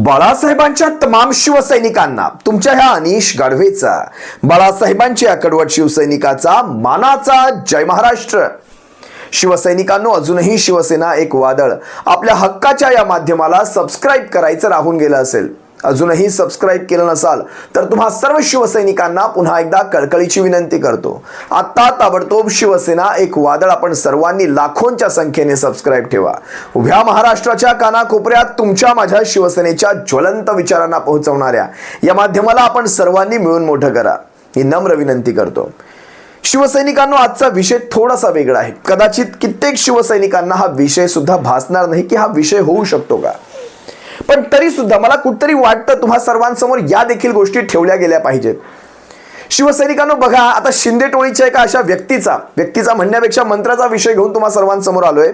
बाळासाहेबांच्या तमाम शिवसैनिकांना तुमच्या ह्या अनिश गाढवेचा बाळासाहेबांच्या कडवट शिवसैनिकाचा मानाचा जय महाराष्ट्र. शिवसैनिकांनो अजूनही शिवसेना एक वादळ. आपल्या हक्काच्या या माध्यमाला सबस्क्राईब करायचं राहून गेलं असेल. अजूनही सबस्क्राईब केलं नसाल तर तुम्हा सर्व शिवसैनिकांना पुन्हा एकदा कळकळीची विनंती करतो. आत्ता ताबडतोब शिवसेना एक वादळ आपण सर्वांनी लाखोंच्या संख्येने सबस्क्राईब ठेवा. उभ्या महाराष्ट्राच्या कानाकोपऱ्यात तुमच्या माझ्या शिवसेनेच्या ज्वलंत विचारांना पोहोचवणाऱ्या या माध्यमाला आपण सर्वांनी मिळून मोठं करा ही नम्र विनंती करतो. शिवसैनिकांना आजचा विषय थोडासा वेगळा आहे. कदाचित कित्येक शिवसैनिकांना हा विषय सुद्धा भासणार नाही की हा विषय होऊ शकतो का? पण तरी सुद्धा मला कुठतरी वाटतं तुम्हा सर्वांसमोर या देखील गोष्टी ठेवल्या गेल्या पाहिजेत. शिवसैनिकांनो बघा आता शिंदे टोळीच्या एका अशा व्यक्तीचा व्यक्तीचा म्हणण्यापेक्षा मंत्राचा विषय घेऊन तुम्हा सर्वांसमोर आलोय.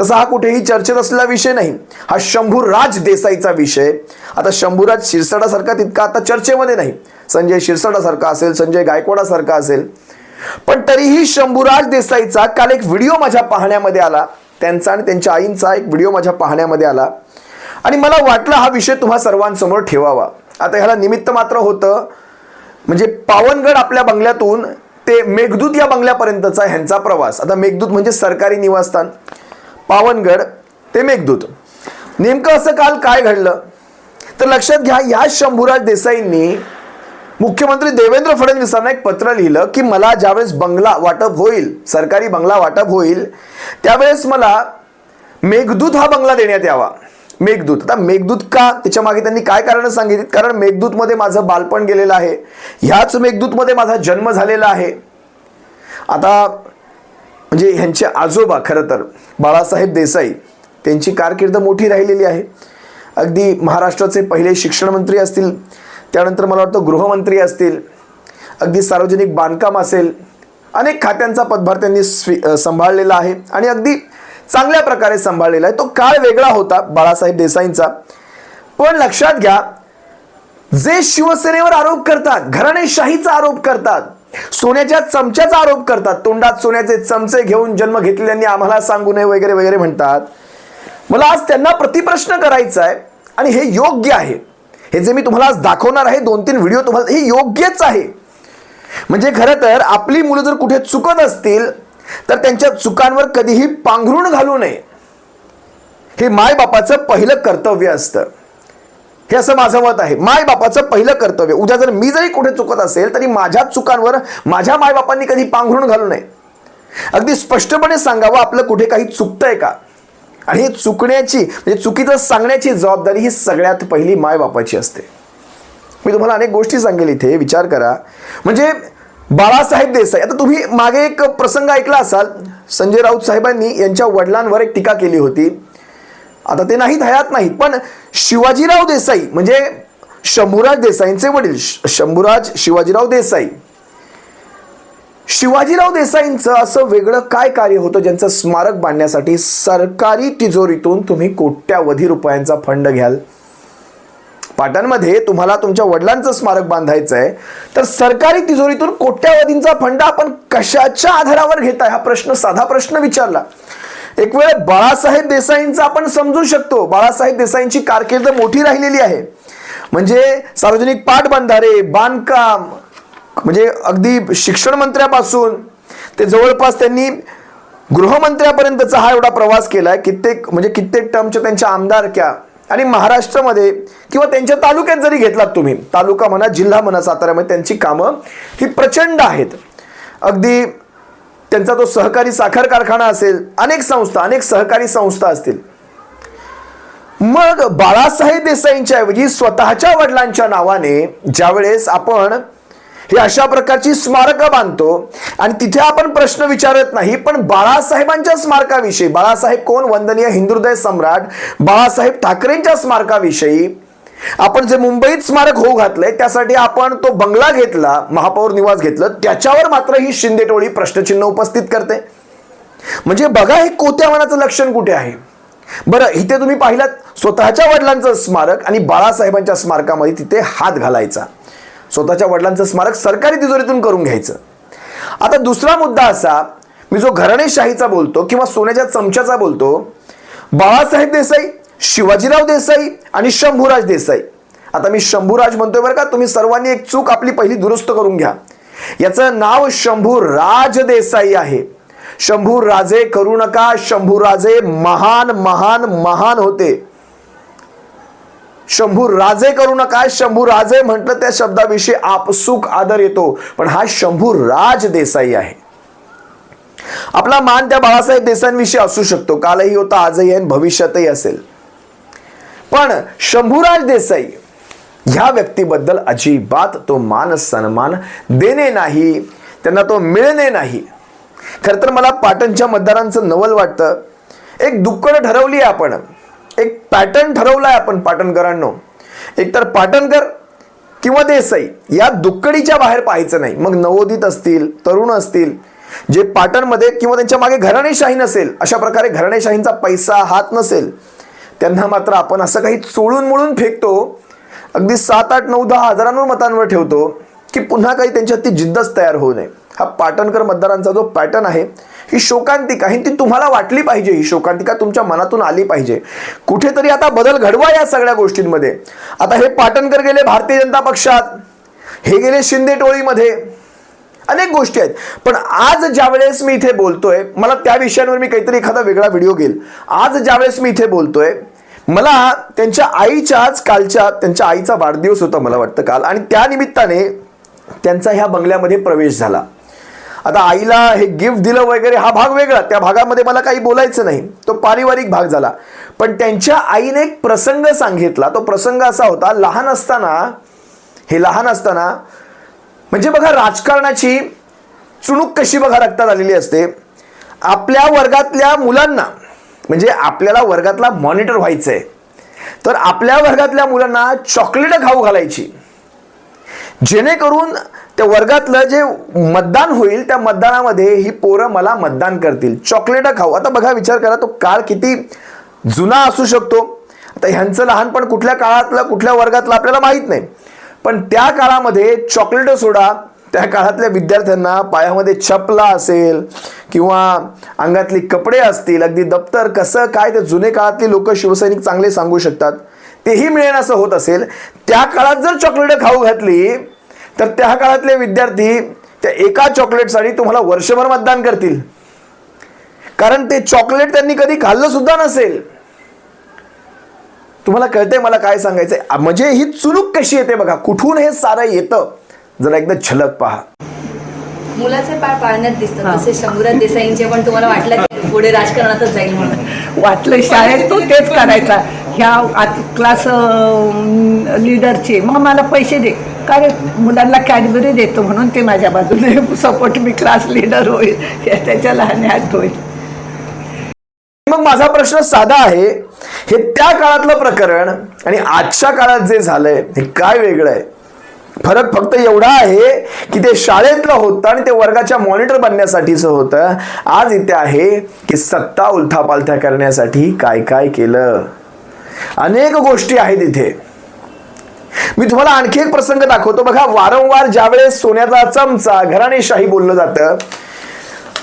तसा हा कुठेही चर्चेत असलेला विषय नाही. हा शंभूराज देसाईचा विषय. आता शंभूराज शिरसाडासारखा तितका आता चर्चेमध्ये नाही. संजय शिरसाडासारखा असेल संजय गायकवाडासारखा असेल. पण तरीही शंभूराज देसाईचा काल एक व्हिडिओ माझ्या पाहण्यामध्ये आला. त्यांचा आणि त्यांच्या आईंचा एक व्हिडिओ माझ्या पाहण्यामध्ये आला. आणि मला वाटलं हा विषय तुम्हा सर्वांसमोर ठेवावा. आता ह्याला निमित्त मात्र होतं म्हणजे पावनगड आपल्या बंगल्यातून ते मेघदूत या बंगल्यापर्यंतचा ह्यांचा प्रवास. आता मेघदूत म्हणजे सरकारी निवासस्थान. पावनगड ते मेघदूत. नेमकं असं काल काय घडलं? तर लक्षात घ्या या शंभूराज देसाईंनी मुख्यमंत्री देवेंद्र फडणवीसांना एक पत्र लिहिलं की मला ज्यावेळेस बंगला वाटप होईल सरकारी बंगला वाटप होईल त्यावेळेस मला मेघदूत हा बंगला देण्यात यावा. मेघदूत. आता मेघदूत का? त्याच्यामागे त्यांनी काय कारण सांगितली कारण मेघदूतमध्ये माझं बालपण गेलेलं आहे. ह्याच मेघदूतमध्ये माझा जन्म झालेला आहे. आता म्हणजे ह्यांचे आजोबा खरं तर बाळासाहेब देसाई त्यांची कारकीर्द मोठी राहिलेली आहे. अगदी महाराष्ट्राचे पहिले शिक्षणमंत्री असतील त्यानंतर मला वाटतं गृहमंत्री असतील अगदी सार्वजनिक बांधकाम असेल अनेक खात्यांचा पदभार त्यांनी स्वी सांभाळलेला आहे. आणि अगदी चांगल्या प्रकारे सांभाळलेला आहे. तो काळ वेगळा होता बाळासाहेब देसाईंचा. पण लक्षात घ्या जे शिवसेनेवर आरोप करतात घराणेशाहीचा आरोप करतात सोन्याच्या चमच्याचा आरोप करतात तोंडात सोन्याचे चमचे घेऊन जन्म घेतलेल्यांनी आम्हाला सांगू नये वगैरे वगैरे म्हणतात. मला आज त्यांना प्रतिप्रश्न करायचा आहे आणि हे योग्य आहे. हे जे मी तुम्हाला आज दाखवणार आहे दोन तीन व्हिडिओ तुम्हाला हे योग्यच आहे. म्हणजे खरं तर आपली मुलं जर कुठे चुकत असतील तर त्यांच्या चुकांवर कधीही पांघरून घालू नये. हे मायबापाचं पहिलं कर्तव्य असतं. हे असं माझं मत आहे. मायबापाचं पहिलं कर्तव्य उद्या जर मी जरी कुठे चुकत असेल तरी माझ्या चुकांवर माझ्या मायबापांनी कधी पांघरून घालू नये. अगदी स्पष्टपणे सांगावं आपलं कुठे काही चुकतंय का? आणि हे चुकण्याची म्हणजे चुकीचं सांगण्याची जबाबदारी ही सगळ्यात पहिली मायबापाची असते. मी तुम्हाला अनेक गोष्टी सांगेल इथे विचार करा. म्हणजे बाळासाहेब देसाई. आता तुम्ही मागे एक प्रसंग ऐकला असाल. संजय राऊत साहेबांनी यांच्या वडिलांवर एक टीका केली होती. आता ते नाहीत हयात नाहीत. पण शिवाजीराव देसाई म्हणजे शंभूराज देसाईंचे वडील श- शंभूराज शिवाजीराव देसाई. शिवाजीराव देसाईंचं असं वेगळं काय कार्य होतं ज्यांचं स्मारक बांधण्यासाठी सरकारी तिजोरीतून तुम्ही कोट्यावधी रुपयांचा फंड घ्याल? पाटणमध्ये तुम्हाला तुमच्या वडिलांचं स्मारक बांधायचं आहे तर सरकारी तिजोरीतून कोट्यावधींचा फंड आपण कशाच्या आधारावर घेताय? हा प्रश्न साधा प्रश्न विचारला. एक वेळ बाळासाहेब देसाईंचा आपण समजू शकतो. बाळासाहेब देसाईंची कारकीर्द मोठी राहिलेली आहे. म्हणजे सार्वजनिक पाटबंधारे बांधकाम म्हणजे अगदी शिक्षण मंत्र्यापासून ते जवळपास त्यांनी गृहमंत्र्यापर्यंतचा हा एवढा प्रवास केलाय. कित्येक म्हणजे कित्येक टर्मच्या त्यांच्या आमदारक्या आणि महाराष्ट्रामध्ये किंवा त्यांच्या तालुक्यात जरी घेतलात तुम्ही तालुका म्हणा जिल्हा म्हणा साताऱ्यामध्ये त्यांची कामं ही प्रचंड आहेत. अगदी त्यांचा तो सहकारी साखर कारखाना असेल अनेक संस्था अनेक सहकारी संस्था असतील. मग बाळासाहेब देसाईंच्या ऐवजी स्वतःच्या वडिलांच्या नावाने ज्यावेळेस आपण हे अशा प्रकारची स्मारकं बांधतो. आणि तिथे आपण प्रश्न विचारत नाही पण बाळासाहेबांच्या स्मारकाविषयी बाळासाहेब कोण? वंदनीय हिंदुदय सम्राट बाळासाहेब ठाकरेंच्या स्मारकाविषयी आपण जे मुंबईत स्मारक होऊ घातलंय त्यासाठी आपण तो बंगला घेतला महापौर निवास घेतलं त्याच्यावर मात्र ही शिंदे टोळी प्रश्नचिन्ह उपस्थित करते. म्हणजे बघा हे कोत्या मनाचं लक्षण कुठे आहे? बरं इथे तुम्ही पाहिलात स्वतःच्या वडिलांचं स्मारक आणि बाळासाहेबांच्या स्मारकामध्ये तिथे हात घालायचा. स्वतःच्या वडिलांचं स्मारक सरकारी तिजोरीतून करून घ्यायचं. आता दुसरा मुद्दा असा मी जो घराणेशाहीचा बोलतो किंवा सोन्याच्या चमच्याचा बोलतो बाळासाहेब देसाई शिवाजीराव देसाई आणि शंभूराज देसाई. आता मी शंभूराज म्हणतोय बरं का तुम्ही सर्वांनी एक चूक आपली पहिली दुरुस्त करून घ्या. याचं नाव शंभूराज देसाई आहे. शंभूराजे करू नका शंभूराजे महान महान महान होते. शंभू राजे करू नका. शंभू राजे म्हटलं त्या शब्दाविषयी आपसुक आदर येतो. पण हा शंभू राज देसाई आहे. आपला मान त्या बाळासाहेब देसाईंविषयी असू शकतो. कालही होता आजही आहे भविष्यातही असेल. पण शंभूराज देसाई ह्या व्यक्तीबद्दल अजिबात तो मान सन्मान देणे नाही. त्यांना तो मिळणे नाही. खरं तर मला पाटणच्या मतदारांचं नवल वाटतं. एक दुक्कड ठरवली आपण. एक पॅटर्न ठरवलाय आपण पाटणकरांनो. एकतर पाटणकर किंवा देसाई या दुक्कडीच्या बाहेर पाहायचं नाही. मग नवोदित असतील तरुण असतील जे पाटणमध्ये किंवा त्यांच्या मागे घराणेशाही नसेल अशा प्रकारे घराणेशाहींचा पैसा हात नसेल त्यांना मात्र आपण असं काही चोळून मुळून फेकतो अगदी सात आठ नऊ दहा हजारांवर मतांवर ठेवतो की पुन्हा काही त्यांच्यात ती जिद्दच तयार होऊ नये. हा पाटणकर मतदारांचा जो पॅटर्न आहे ही शोकांतिका ही ती तुम्हाला वाटली पाहिजे ही शोकांतिका तुमच्या मनातून आली पाहिजे. कुठेतरी आता बदल घडवा या सगळ्या गोष्टींमध्ये. आता हे पाटणकर गेले भारतीय जनता पक्षात हे गेले शिंदे टोळीमध्ये. अनेक गोष्टी आहेत. पण आज ज्यावेळेस मी इथे बोलतोय मला त्या विषयांवर मी काहीतरी एखादा वेगळा व्हिडिओ घेईल. आज ज्यावेळेस मी इथे बोलतोय मला त्यांच्या आईच्याच कालच्या त्यांच्या आईचा वाढदिवस होता मला वाटतं काल. आणि त्या निमित्ताने त्यांचा ह्या बंगल्यामध्ये प्रवेश झाला. आता आईला हे गिफ्ट दिलं वगैरे हा भाग वेगळा. त्या भागामध्ये मला काही बोलायचं नाही. तो पारिवारिक भाग झाला. पण त्यांच्या आईने एक प्रसंग सांगितला. तो प्रसंग असा होता लहान असताना हे लहान असताना म्हणजे बघा राजकारणाची चुणूक कशी बघा रक्तात आलेली असते. आपल्या वर्गातल्या मुलांना म्हणजे आपल्याला वर्गातला मॉनिटर व्हायचं आहे तर आपल्या वर्गातल्या मुलांना चॉकलेट खाऊ घालायची. जेणेकरून त्या वर्गातलं जे मतदान होईल त्या मतदानामध्ये ही पोरं मला मतदान करतील. चॉकलेटं खाऊ. आता बघा विचार करा तो काळ किती जुना असू शकतो. आता ह्यांचं लहानपण कुठल्या काळातलं कुठल्या वर्गातलं आपल्याला माहीत नाही. पण त्या काळामध्ये चॉकलेटं सोडा. त्या काळातल्या विद्यार्थ्यांना पायामध्ये छपला असेल किंवा अंगातली कपडे असतील अगदी दप्तर कसं काय ते जुने काळातली लोक शिवसैनिक चांगले सांगू शकतात. तेही मिळेल असं होत असेल. त्या काळात जर चॉकलेट खाऊ घातली तर त्या काळातले विद्यार्थी त्या एका चॉकलेटसाठी तुम्हाला वर्षभर मतदान करतील. कारण ते चॉकलेट त्यांनी कधी खाल्लं सुद्धा नसेल. तुम्हाला कळतंय मला काय सांगायचंय? म्हणजे ही चुणूक कशी येते बघा कुठून हे सारं येतं? जरा एकदा झलक पहा. मुलाचे पाय पाळण्यात दिसतात तसे शंभूराज देसाईंचे पण तुम्हाला वाटलं की पुढे राजकारणातच जाईल म्हणून. वाटलं शाळेत तो तेच करायचा. ह्या क्लास लीडरचे मग मला पैसे दे. काय मुलांना कॅडबरी देतो म्हणून ते माझ्या बाजूने सपोर्ट मी क्लास लीडर होईल. त्याच्या त्याच्या हात होईल. मग माझा प्रश्न साधा आहे. हे त्या काळातलं प्रकरण आणि आजच्या काळात जे झालंय हे काय वेगळं आहे? फरक फक्त एवढा आहे की ते शाळेतलं होतं आणि ते वर्गाच्या मॉनिटर बनण्यासाठीचं होतं. आज इथे आहे की सत्ता उलथापालथ्या करण्यासाठी काय काय केलं? अनेक गोष्टी आहेत इथे. मी तुम्हाला आणखी एक प्रसंग दाखवतो. बघा वारंवार ज्यावेळेस सोन्याचा चमचा घराणेशाही बोललं जातं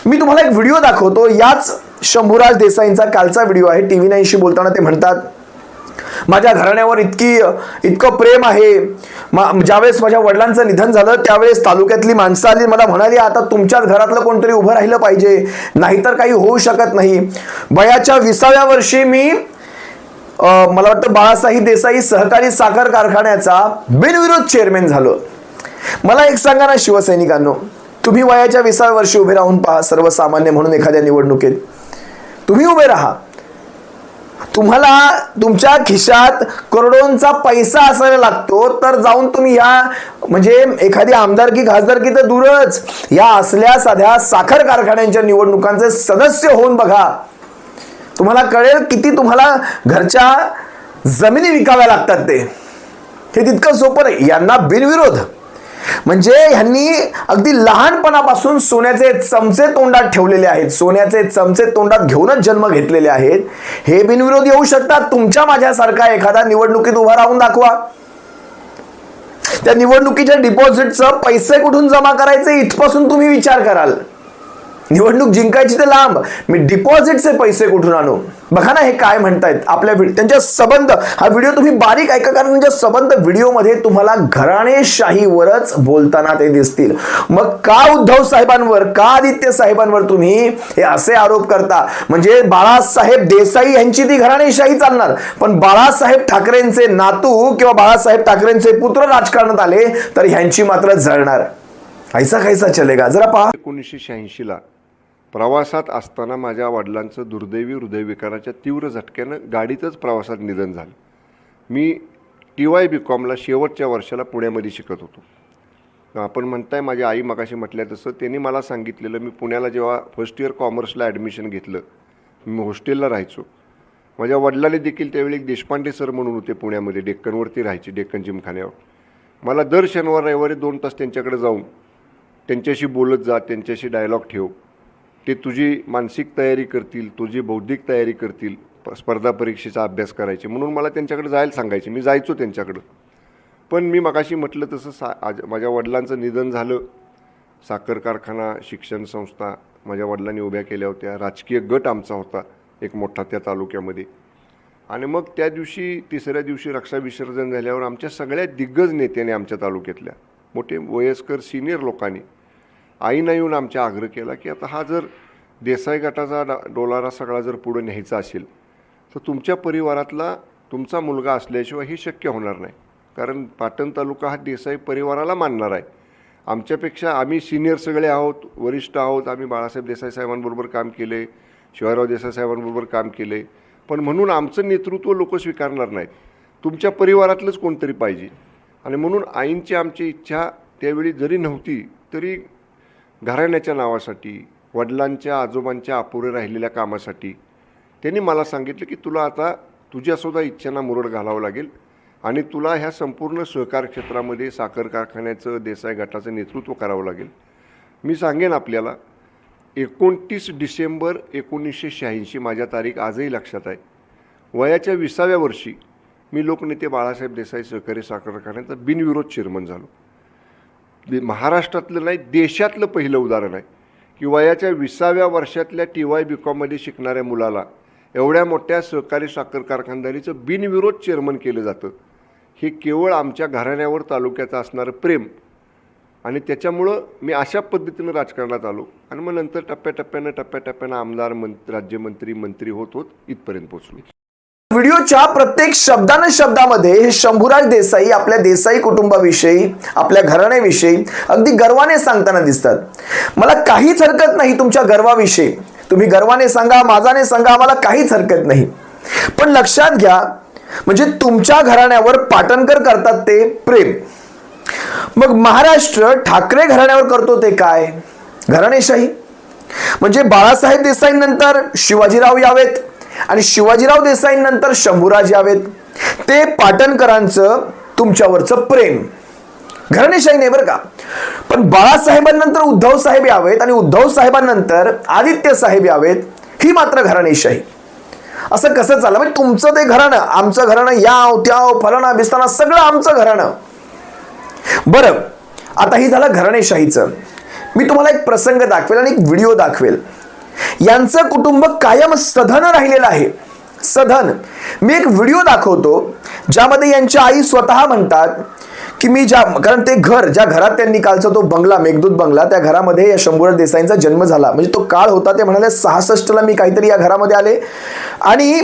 मी तुम्हाला एक व्हिडिओ दाखवतो. याच शंभूराज देसाईंचा कालचा व्हिडिओ आहे. टी व्ही नाईनशी बोलताना ते म्हणतात माझ्या घराण्यावर इतकी इतकं प्रेम आहे. मा- ज्यावेळेस माझ्या वडिलांचं निधन झालं त्यावेळेस तालुक्यातली माणसं आली मला म्हणाली आता तुमच्याच घरातलं कोणतरी उभं राहिलं पाहिजे. नाहीतर काही होऊ शकत नाही वयाच्या विसाव्या वर्षी मी मला वाटतं बाळासाहेब देसाई सहकारी साखर कारखान्याचा बिनविरोध चेअरमॅन झालो. मला एक सांगा ना शिवसैनिकांनो तुम्ही वयाच्या विसाव्या वर्षी उभे राहून पहा सर्वसामान्य म्हणून एखाद्या निवडणुकीत. तुम्ही उभे राहा. तुम्हाला तुमच्या खिशात करोडोंचा पैसा असायला लागतो तर जाऊन तुम्ही या म्हणजे एखादी आमदारकी खासदारकी तर दूरच. या असल्या साध्या साखर कारखान्यांच्या निवडणुकांचे सदस्य होऊन बघा. तुम्हाला कळेल किती तुम्हाला घरच्या जमिनी विकाव्या लागतात ते. हे तितकं सोपं नाही. यांना बिनविरोध. म्हणजे ह्यांनी अगदी लहानपणापासून सोन्याचे चमचे तोंडात ठेवलेले आहेत. सोन्याचे चमचे तोंडात घेऊनच जन्म घेतलेले आहेत. हे बिनविरोध येऊ शकतात. तुमच्या माझ्यासारखा एखादा निवडणुकीत उभा राहून दाखवा. त्या निवडणुकीच्या डिपॉझिटचं पैसे कुठून जमा करायचे? इथपासून तुम्ही विचार कराल. निवडणूक जिंकायची तर लांब. मी डिपॉझिटचे पैसे कुठून आणू? बघा ना हे काय म्हणतायत. आपल्या त्यांच्या संबंध. हा व्हिडिओ तुम्ही बारीक ऐका कारण त्यांच्या संबंध व्हिडिओमध्ये तुम्हाला घराणेशाहीवरच बोलताना ते दिसतील. मग का उद्धव साहेबांवर का आदित्य साहेबांवर तुम्ही हे असे आरोप करता? म्हणजे बाळासाहेब देसाई यांची ती घराणेशाही चालणार. पण बाळासाहेब ठाकरेंचे नातू किंवा बाळासाहेब ठाकरेंचे पुत्र राजकारणात आले तर ह्यांची मात्र जळणार. ऐसा खायचा चलेगा? जरा पहा. एकोणीसशे शहाऐंशीला प्रवासात असताना माझ्या वडिलांचं दुर्दैवी हृदयविकाराच्या तीव्र झटक्यानं गाडीतच प्रवासात निधन झालं. मी टी वाय बी कॉमला शेवटच्या वर्षाला पुण्यामध्ये शिकत होतो. आपण म्हणताय माझ्या आई मगाशी म्हटल्या तसं त्यांनी मला सांगितलेलं मी पुण्याला जेव्हा फर्स्ट इयर कॉमर्सला ॲडमिशन घेतलं मी हॉस्टेलला राहायचो. माझ्या वडिलांनी देखील त्यावेळी एक देशपांडे सर म्हणून होते पुण्यामध्ये डेक्कनवरती राहायचे डेक्कन जिमखान्यावर. मला दर शनिवार रविवारी दोन तास त्यांच्याकडे जाऊन त्यांच्याशी बोलत जा त्यांच्याशी डायलॉग ठेव. ते तुझी मानसिक तयारी करतील तुझी बौद्धिक तयारी करतील प- स्पर्धा परीक्षेचा अभ्यास करायचे. म्हणून मला त्यांच्याकडे जायला सांगायचे. मी जायचो त्यांच्याकडं. पण मी मगाशी म्हटलं तसं सा आज माझ्या वडिलांचं निधन झालं. साखर कारखाना शिक्षण संस्था माझ्या वडिलांनी उभ्या केल्या होत्या. राजकीय गट आमचा होता एक मोठा त्या तालुक्यामध्ये. आणि मग त्या दिवशी तिसऱ्या दिवशी रक्षा विसर्जन झाल्यावर आमच्या सगळ्या दिग्गज नेत्याने आमच्या तालुक्यातल्या मोठे वयस्कर सिनियर लोकांनी आईनं येऊन आमच्या आग्रह केला की आता हा जर देसाई गटाचा डा डोलारा सगळा जर पुढे न्यायचा असेल तर तुमच्या परिवारातला तुमचा मुलगा असल्याशिवाय हे शक्य होणार नाही. कारण पाटण तालुका हा देसाई परिवाराला मानणार आहे. आमच्यापेक्षा आम्ही सिनियर सगळे आहोत वरिष्ठ आहोत आम्ही बाळासाहेब देसाई साहेबांबरोबर काम केले शिवाजीराव देसाई साहेबांबरोबर काम केले. पण म्हणून आमचं नेतृत्व लोक स्वीकारणार नाहीत. तुमच्या परिवारातलंच कोणतरी पाहिजे. आणि म्हणून आईंची आमची इच्छा त्यावेळी जरी नव्हती तरी घराण्याच्या नावासाठी वडिलांच्या आजोबांच्या अपुरे राहिलेल्या कामासाठी त्यांनी मला सांगितलं की तुला आता तुझ्यासुद्धा इच्छांना मुरड घालावं लागेल आणि तुला ह्या संपूर्ण सहकार क्षेत्रामध्ये साखर कारखान्याचं देसाई गटाचं नेतृत्व करावं लागेल. मी सांगेन आपल्याला एकोणतीस डिसेंबर एकोणीसशे शहाऐंशी माझ्या तारीख आजही लक्षात आहे. वयाच्या विसाव्या वर्षी मी लोकनेते बाळासाहेब देसाई सहकारी साखर कारखान्याचा बिनविरोध चेअरमन झालो. दे- महाराष्ट्रातलं नाही देशातलं पहिलं उदाहरण आहे की वयाच्या विसाव्या वर्षातल्या टी वाय बी कॉममध्ये शिकणाऱ्या मुलाला एवढ्या मोठ्या सहकारी साखर कारखानदारीचं बिनविरोध चेअरमन केलं जातं. हे केवळ आमच्या घराण्यावर तालुक्याचं असणारं प्रेम. आणि त्याच्यामुळं मी अशा पद्धतीनं राजकारणात आलो. आणि मग नंतर टप्प्याटप्प्यानं टप्प्याटप्प्यानं आमदार मंत राज्यमंत्री मंत्री होत होत इथपर्यंत पोचलो व्हिडिओच्या प्रत्येक शब्दान शब्दामध्ये हे शंभूराज देसाई आपल्या देसाई कुटुंबाविषयी आपल्या घराण्याविषयी अगदी गर्वाने सांगताना दिसतात. मला काहीच हरकत नाही तुमच्या गर्वाविषयी. तुम्ही गर्वाने सांगा माझाने सांगा आम्हाला काहीच हरकत नाही. पण लक्षात घ्या म्हणजे तुमच्या घराण्यावर पाटणकर करतात ते प्रेम. मग महाराष्ट्र ठाकरे घराण्यावर करतो ते काय? घराणेशाही. म्हणजे बाळासाहेब देसाईंनंतर शिवाजीराव यावेत. आणि शिवाजीराव देसाईंनंतर शंभूराज यावेत ते पाटणकरांचं तुमच्यावरचं प्रेम. घराणेशाही नाही बरं का. पण बाळासाहेबांनंतर उद्धव साहेब यावेत आणि उद्धव साहेबांनंतर आदित्य साहेब यावेत ही मात्र घराणेशाही. असं कसं चाललं? म्हणजे तुमचं ते घराणं आमचं घराणं याव त्याव फलाना बिस्ताना सगळं आमचं घराणं. बरं आता ही झालं घराणेशाहीचं. मी तुम्हाला एक प्रसंग दाखवेल आणि एक व्हिडिओ दाखवेल. यांचं कुटुंब कायम सधन राहिलेलं आहे. सधन. मी एक व्हिडिओ दाखवतो ज्यामध्ये यांच्या आई स्वतः म्हणतात की मी ज्या कारण ते घर ज्या घरात त्यांनी कालचा तो बंगला मेघदूत बंगला त्या घरामध्ये या शंभूर देसाईंचा जन्म झाला. म्हणजे तो काळ होता ते म्हणाले सहासष्टला मी काहीतरी या घरामध्ये आले. आणि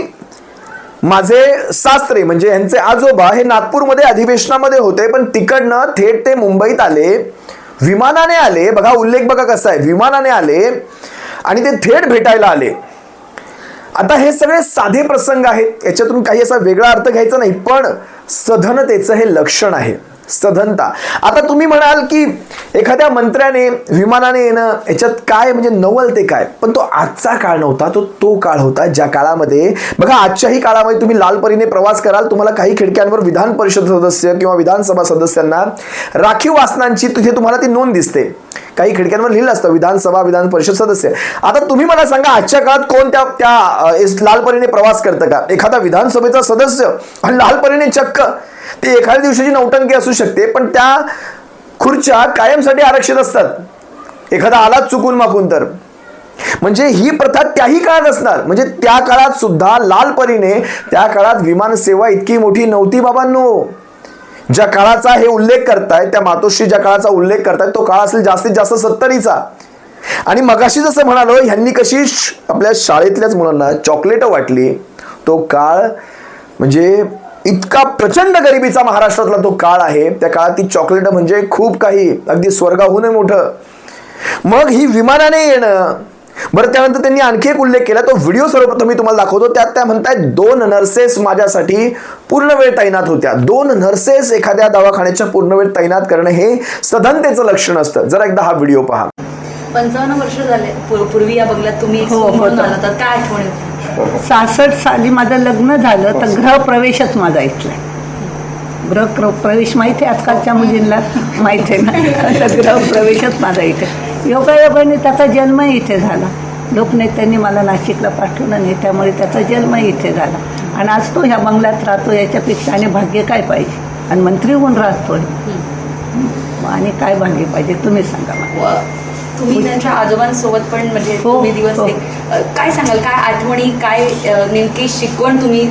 माझे सासरे म्हणजे यांचे आजोबा हे नागपूरमध्ये अधिवेशनामध्ये होते पण तिकडनं थेट ते मुंबईत आले. विमानाने आले. बघा उल्लेख बघा कसा आहे. विमानाने आले. आणि ते थेट भेटायला आले. आता हे सगळे साधे प्रसंग आहेत. याच्यातून काही असा वेगळा अर्थ घ्यायचा नाही पण सधनतेचं हे लक्षण आहे. सधनता. आता तुम्ही म्हणाल की एखाद्या मंत्र्याने विमानाने येणं याच्यात काय म्हणजे नवल ते काय? पण तो आजचा काळ नव्हता तो तो काळ होता ज्या काळामध्ये बघा आजच्याही काळामध्ये तुम्ही लाल परीने प्रवास कराल तुम्हाला काही खिडक्यांवर विधान परिषद सदस्य किंवा विधानसभा सदस्यांना राखीव वासनांची तिथे तुम्हाला ती नोंद दिसते. काही खिडक्यांवर लिहिलं असतं विधानसभा विधान परिषद सदस्य. आता तुम्ही मला सांगा आजच्या काळात कोण त्या त्या लाल परीने लालपरीने प्रवास करतं का? एखादा विधानसभेचा सदस्य आणि लालपरीने चक्क ते एखाद्या दिवशीची नौटंकी असू शकते पण त्या खुर्च्या कायमसाठी आरक्षित असतात. एखादा आलाच चुकून माकून तर. म्हणजे ही प्रथा त्याही काळात असणार. म्हणजे त्या काळात सुद्धा लालपरीने त्या काळात विमान सेवा इतकी मोठी नव्हती बाबांनो. ज्या काळाचा हे उल्लेख करतायत त्या मातोश्री ज्या काळाचा उल्लेख करतायत तो काळ असेल जास्तीत जास्त सत्तरीचा. आणि मगाशी जसं म्हणालो ह्यांनी कशी श- आपल्या शाळेतल्याच मुलांना चॉकलेट वाटली तो काळ म्हणजे इतका प्रचंड गरिबीचा महाराष्ट्रातला तो काळ आहे. त्या काळात ती चॉकलेट म्हणजे खूप काही अगदी स्वर्गाहून मोठं. मग ही विमानाने येणं बरं त्यानंतर त्यांनी आणखी एक उल्लेख केला. तो व्हिडिओ सर्वप्रथम मी तुम्हाला दाखवतो. त्यात त्या म्हणतायत दोन नर्सेस माझ्यासाठी पूर्ण वेळ तैनात होत्या. दोन नर्सेस एखाद्या दवाखान्याच्या पूर्ण वेळ तैनात करणं हे सधनतेचं लक्षण असतं. जरा एकदा हा व्हिडिओ पहा. पंचावन्न वर्ष झाले. पूर- पूर्वी या बंगल्यात तुम्ही हो. आला होता काय आठवण येते? सहासष्ट साली माझं लग्न झालं तर गृहप्रवेशच माझा इथला. गृह प्रवेश माहिती आहे आजकालच्या मुलींना? माहिती आहे ना? गृहप्रवेशच माझा इथे. योगायोगाने त्याचा जन्म इथे झाला. लोकनेत्यांनी मला नाशिकला पाठवलं नाही त्यामुळे त्याचा जन्म इथे झाला. आणि आज तो ह्या बंगल्यात राहतो याच्यापेक्षा आणि भाग्य काय पाहिजे? आणि मंत्री होऊन राहतोय आणि काय भाग्य पाहिजे तुम्ही सांगा मला. व तुम्ही त्यांच्या आजोबांसोबत पण म्हणजे हो, तुम्ही दिवस हो. काय सांगाल? काय आठवणी काय नेमकी शिकवण तुम्ही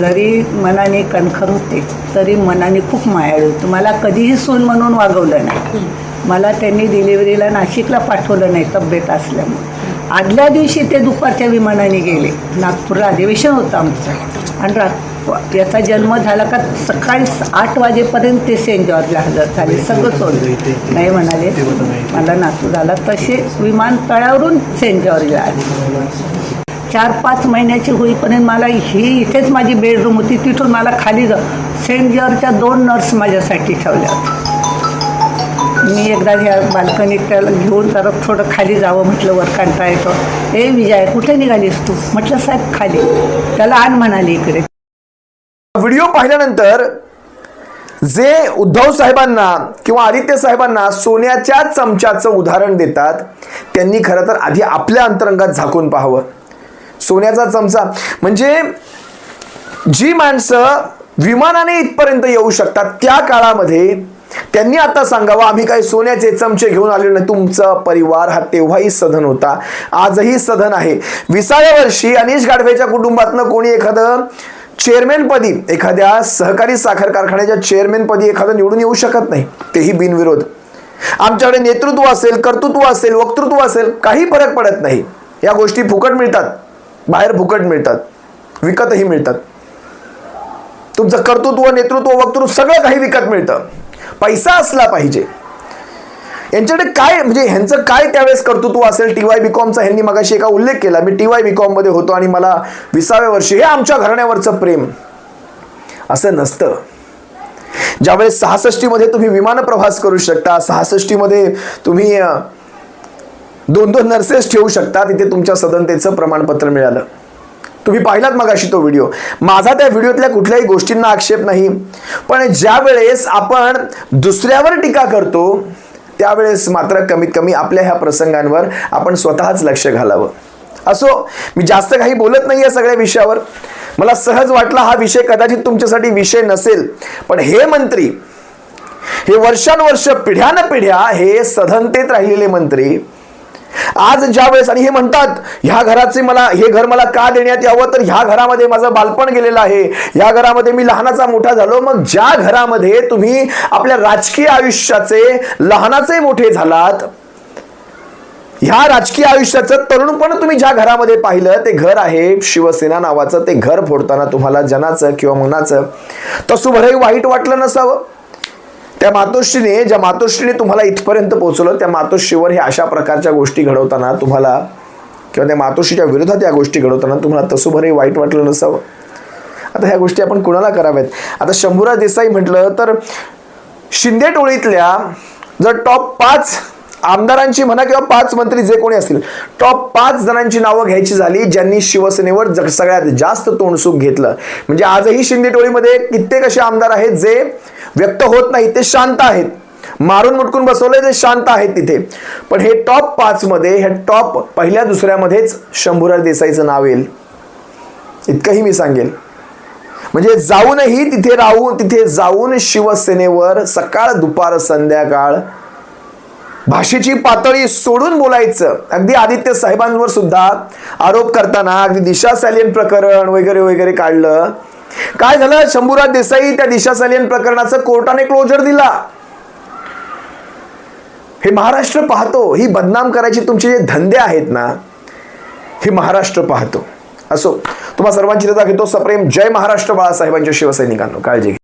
जरी मनाने कणखर होते तरी मनाने खूप मायाळू होते. मला कधीही सून म्हणून वागवलं नाही. मला त्यांनी डिलिव्हरीला नाशिकला पाठवलं नाही तब्येत असल्यामुळे. आदल्या दिवशी ते दुपारच्या विमानाने गेले. नागपूरला अधिवेशन होतं आमचं. आणि रा याचा जन्म झाला का सकाळी आठ वाजेपर्यंत ते सेंट जॉर्जला हजर झाले. सगळं सोडलं. नाही म्हणाले. मला नातू झाला तसे विमानतळावरून सेंट जॉर्जला आले. चार पाच महिन्याची होईपर्यंत मला ही इथेच माझी बेडरूम होती. तिथून मला खाली जाऊ सेंट जॉर्जच्या दोन नर्स माझ्यासाठी ठेवल्या होत्या. मी एकदा ह्या बाल्कनीत त्याला घेऊन जरा थोडं खाली जावं म्हटलं वर कंटाळा येतो. ए विजय कुठे निघालीस तू? म्हटलं साहेब खाली. त्याला आण म्हणाली इकडे. व्हिडिओ पाहिल्यानंतर जे उद्धव साहेबांना किंवा आदित्य साहेबांना सोन्याच्या चमच्याचं उदाहरण देतात त्यांनी खरं तर आधी आपल्या अंतरंगात झाकून पाहावं. सोन्याचा चमचा. म्हणजे जी माणसं विमानाने इथपर्यंत येऊ शकतात त्या काळामध्ये त्यांनी आता सांगावं आम्ही काही सोन्याचे चमचे घेऊन आलेलो नाही. तुमचा परिवार हा तेव्हाही सधन होता. आजही सधन आहे. विसाव्या वर्षी अनिश गाडवेच्या कुटुंबातनं कोणी एखादं चेअरमॅनपदी एखाद्या सहकारी साखर कारखान्याच्या चेअरमॅनपदी एखादं निवडून येऊ शकत नाही. तेही बिनविरोध. आमच्याकडे नेतृत्व असेल कर्तृत्व असेल वक्तृत्व असेल काही फरक पडत नाही. या गोष्टी फुकट मिळतात. बाहेर फुकट मिळतात. विकतही मिळतात. तुमचं कर्तृत्व नेतृत्व वक्तृत्व सगळं काही विकत मिळतं. पैसा असला पाहिजे. यांच्याकडे काय म्हणजे ह्यांचं काय त्यावेळेस कर्तृत्व असेल? टी वाय बी कॉमचा ह्यांनी मगाशी एका उल्लेख केला. मी टी वाय बी कॉममध्ये होतो आणि मला विसाव्या वर्षी हे आमच्या घराण्यावरचं प्रेम. असं नसतं. ज्यावेळेस सहासष्टीमध्ये तुम्ही विमान प्रवास करू शकता सहासष्टीमध्ये तुम्ही दोन दोन नर्सेस ठेवू शकता तिथे तुमच्या सदनतेचं प्रमाणपत्र मिळालं. तुम्ही पाहिलात मगाशी तो व्हिडिओ. माझा त्या व्हिडिओतल्या कुठल्याही गोष्टींना आक्षेप नाही. पण ज्या वेळेस आपण दुसऱ्यावर टीका करतो त्यावेळेस मात्र कमीत कमी आपल्या ह्या प्रसंगांवर आपण स्वतःच लक्ष घालावं. असो मी जास्त काही बोलत नाही या सगळ्या विषयावर. मला सहज वाटला हा विषय कदाचित तुमच्यासाठी विषय नसेल. पण हे मंत्री हे वर्षानुवर्ष पिढ्यानपिढ्या हे सधनतेत राहिलेले मंत्री आज ज्या वेळेस आणि हे म्हणतात ह्या घराचे मला हे घर मला का देण्यात यावं? तर ह्या घरामध्ये माझं बालपण गेलेलं आहे. या घरामध्ये मी लहानाचा मोठा झालो. मग ज्या घरामध्ये तुम्ही आपल्या राजकीय आयुष्याचे लहानाचे मोठे झालात ह्या राजकीय आयुष्याचं तरुणपण तुम्ही ज्या घरामध्ये पाहिलं ते घर आहे शिवसेना नावाचं ते घर फोडताना तुम्हाला जनाचं किंवा मनाचं तसं भरही वाईट वाटलं नसावं. त्या मातोश्रीने ज्या मातोश्रीने तुम्हाला इथपर्यंत पोहोचवलं त्या मातोश्रीवर हे अशा प्रकारच्या गोष्टी घडवताना तुम्हाला किंवा त्या मातोश्रीच्या विरोधात या गोष्टी घडवताना तुम्हाला तसोभरही वाईट वाटलं नसावं. आता ह्या गोष्टी आपण कुणाला कराव्यात? आता शंभूरा देसाई म्हटलं तर शिंदे टोळीतल्या जर टॉप पाच आमदारांची म्हणा किंवा पाच मंत्री जे कोणी असतील टॉप पाच जणांची नावं घ्यायची झाली ज्यांनी शिवसेनेवर जग सगळ्यात जास्त तोंडसूक घेतलं. म्हणजे आजही शिंदे टोळीमध्ये कित्येक असे आमदार आहेत जे व्यक्त होत नाही ते शांत आहेत. मारून मुटकून बसवले ते शांत आहेत तिथे. पण हे टॉप पाच मध्ये हे टॉप पहिल्या दुसऱ्यामध्येच शंभूराज देसाईचं नाव येईल. इतकंही मी सांगेल. म्हणजे जाऊनही तिथे राहून तिथे जाऊन शिवसेनेवर सकाळ दुपार संध्याकाळ भाषेची पातळी सोडून बोलायचं. अगदी आदित्य साहेबांवर सुद्धा आरोप करताना अगदी दिशा सॅलियन प्रकरण वगैरे वगैरे काढलं. काय झालं? शंभूराज देसाई त्या दिशा सलियन प्रकरणाचं कोर्टाने क्लोजर दिला. हे महाराष्ट्र पाहतो. ही बदनाम करायची तुमचे जे धंदे आहेत ना हे महाराष्ट्र पाहतो. असो. तुम्हा सर्वांची रजा घेतो. सप्रेम जय महाराष्ट्र बाळासाहेबांच्या शिवसैनिकांनो. काळजी घ्या.